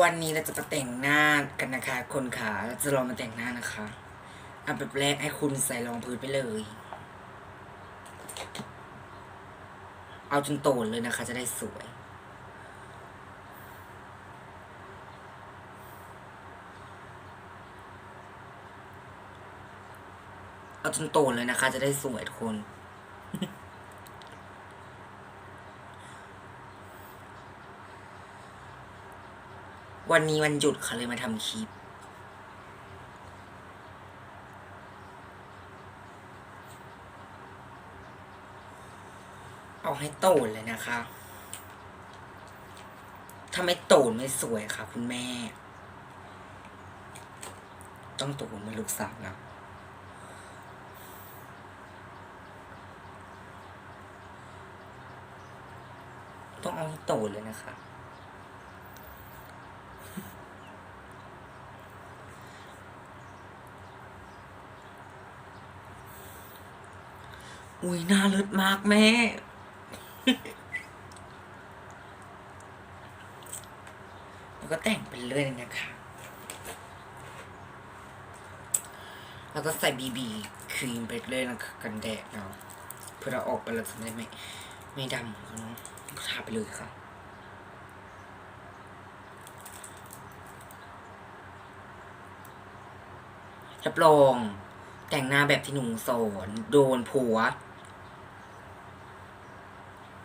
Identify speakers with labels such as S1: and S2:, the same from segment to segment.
S1: วันนี้เราจะมาแต่งหน้ากันนะคะ คนขาเราจะลองมาแต่งหน้านะคะอันแบบแรกให้คุณใส่รองพื้นไปเลย เอาจนโตนเลยนะคะ จะได้สวย เอาจนโตนเลยนะคะ จะได้สวยทุกคน วันนี้วันหยุดค่ะเลยมาทำคลิป เอาให้โตนเลยนะคะถ้าไม่โตนไม่สวยค่ะคุณแม่ ต้องโตนมือนลูกสาวนะต้องเอาให้โตนเลยนะคะ อุ้ยน้าเลิศมากแม่ แล้วก็แต่งไปเรื่อยนะคะ แล้วก็ใส่บีบีครีมไปเรื่อยนะคะกันแดดเนาะเพื่อเราออกไปเราจะได้ไม่ไม่ดำเนาะทาไปเลยค่ะรับรองแต่งหน้าแบบที่หนูสอน โดนผัว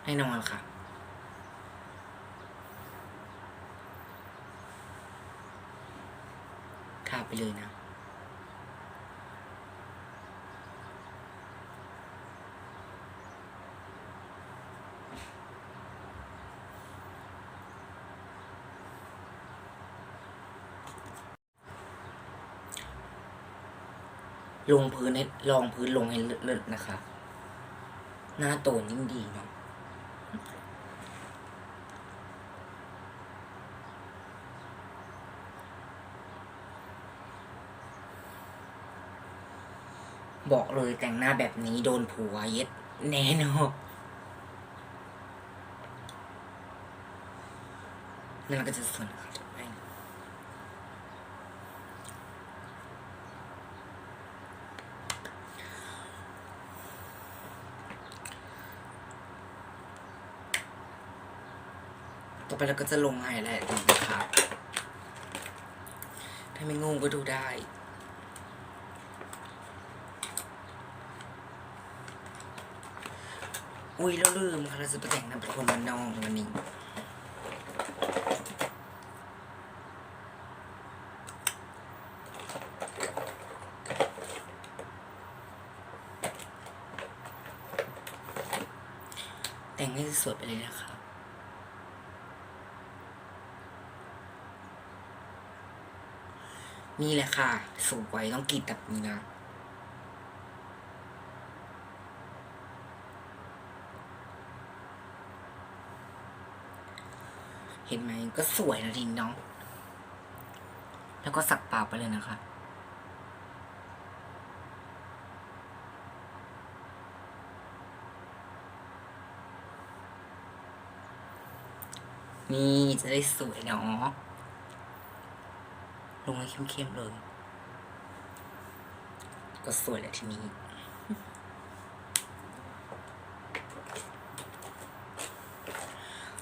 S1: แน่นอนค่ะ ทาไปเลยนะ ลงพื้นให้ลองพื้นลงให้เลิศๆนะคะ หน้าโตนยิ่งดีเนาะ บอกเลยแต่งหน้าแบบนี้โดนผัวเย็ดแน่นอนนั่นก็จะส่วนค่ะไปต่อไปเราก็จะลงไฮไลท์นะคะถ้าไม่งงก็ดูได้ อุ้ยเราลืมค่ะเราจะไปแต่งหน้าเป็นคนมันนอกวันนี้แต่งให้สวยไปเลยนะคะนี่แหละค่ะ สวยต้องกรีดแบบนี้นะ ห็นไหมก็สวยนะทีน้อง แล้วก็สักปากไปเลยนะคะนี่จะได้สวยเนาะลงให้เข้มๆเลย ก็สวยแหละทีนี้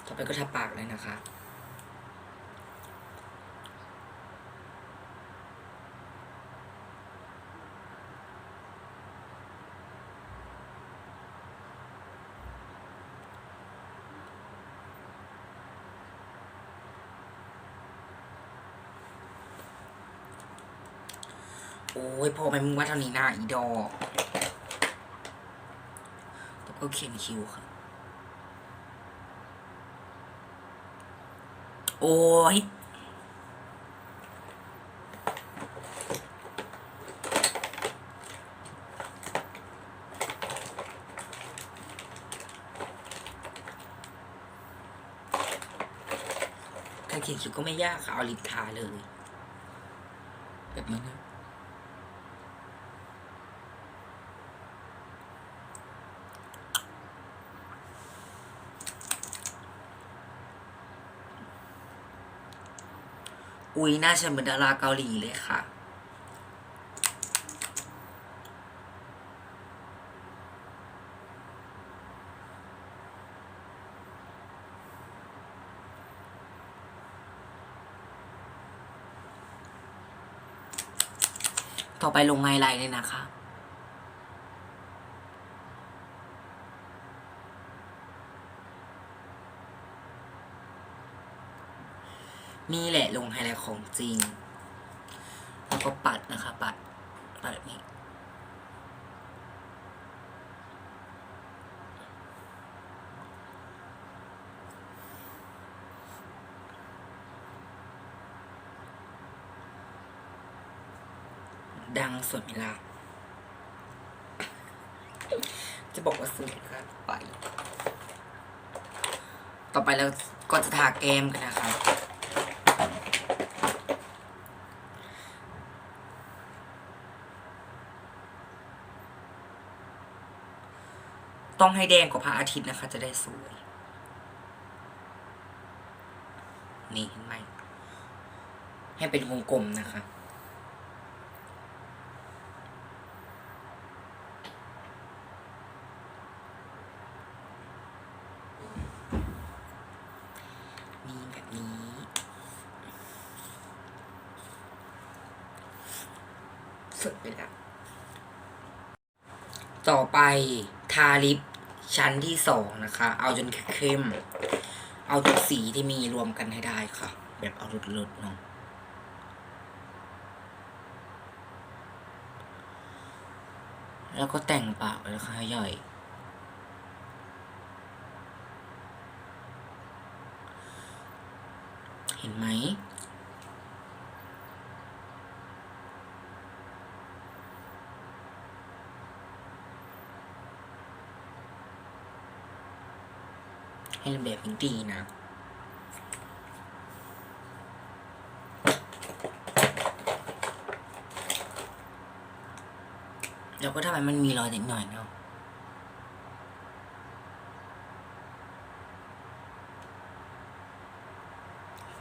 S1: ต่อไปก็ทาปากเลยนะคะ โอ้ยพอไปมึงว่าเท่านี้หน้าอีดอกแล้วก็เขียนคิวค่ะโอ้ยการเขียนคิวก็ไม่ยากค่ะเอาลิปทาเลย แบบนี้ อุ้ยหน่าฉันเหมือนดาราเกาหลีเลยค่ะ ต่อไปลงไฮไลท์เลยนะคะ นี่แหละลงไฮไลท์ของจริง แล้วก็ปัดนะคะ ปัด ปัดแบบนี้ดังสวยไหมล่ะจะบอกว่าสวยกันไป ต่อไปเราก็จะทาแก้มกันนะคะ ต้องให้แดงกว่าพระอาทิตย์นะคะจะได้สวย นี่เห็นไหม ให้เป็นวงกลมนะคะนี่แบบนี้สุดไปแล้ว ต่อไปทาลิป ชั้นที่สองนะคะ เอาจนเข้ม เอาทุกสีที่มีรวมกันให้ได้ค่ะ แบบเอาลดๆเนาะแล้วก็แต่งปากไปแล้วค่ะย่อย เห็นไหม ให้เรียนแบบนี้ดีนะแล้วก็ทำไมมันมีรอยนิดหน่อยเนาะ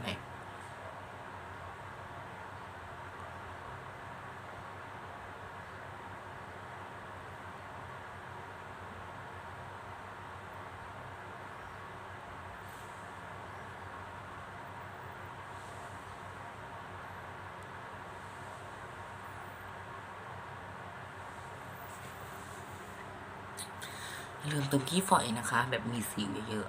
S1: ไหน ลืมตรงกี้ฝอยนะคะ แบบมีสีเยอะ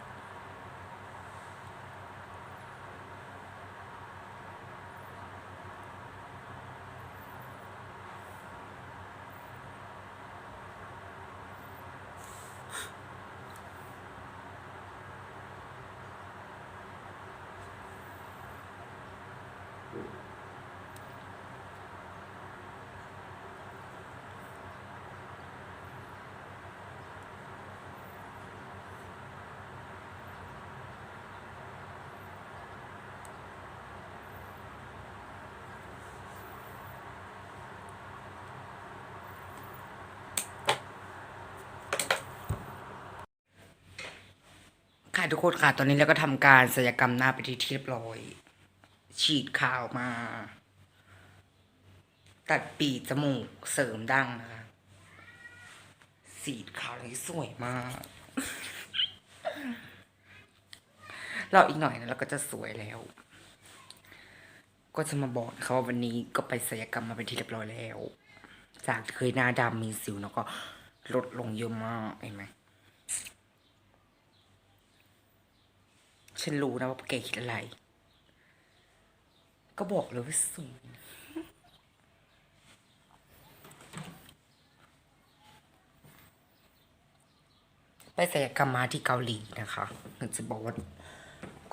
S1: ค่ะทุกคนค่ะ ตอนนี้เราก็ทำการศัลยกรรมหน้าไปที่เรียบร้อย ฉีดขาวมา ตัดปีจมูกเสริมดั้งนะคะ สีขาวเลยสวยมาก เราอีกหน่อยนะเราก็จะสวยแล้ว ก็จะมาบอกนะคะว่าวันนี้ก็ไปศัลยกรรมมาเป็นที่เรียบร้อยแล้ว จากเคยหน้าดำมีสิวแล้วก็ลดลงเยอะมากเห็นไหม ฉันรู้นะว่าแกคิดอะไร ก็บอกเลยว่าสวยไปศัลยกรรมมาที่เกาหลีนะคะมันจะบอกว่า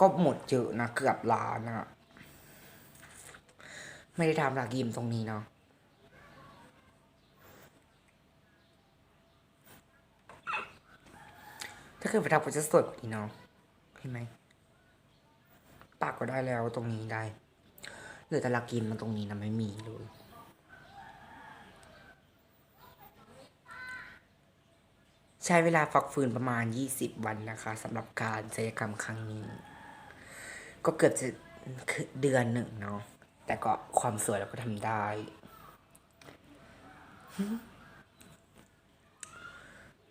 S1: ก็หมดเยอะนะ เกือบล้านอะไม่ได้ทำหลักยิมตรงนี้เนาะถ้าเกิดไปทำก็จะสวยกว่านี้เนาะเห็นไหม ปากก็ได้แล้วตรงนี้ได้เหลือแต่ลักกินมันตรงนี้นะไม่มีเลยใช้เวลาฝักฟื้นประมาณ 20 วันนะคะสำหรับการศัลยกรรมครั้งนี้ ก็เกือบจะเดือนหนึ่งเนาะแต่ก็ความสวยเราก็ทำได้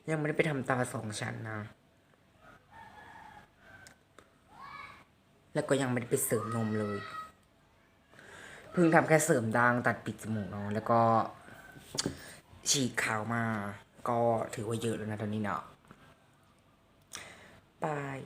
S1: ยังไม่ได้ไปทำตาสองชั้นนะ แล้วก็ยังไม่ได้ไปเสริมนมเลยเพิ่งทำแค่เสริมดังตัดปิดจมูกเนาะแล้วก็ฉีกขาวมา ก็ถือว่าเยอะแล้วนะตอนนี้เนาะบาย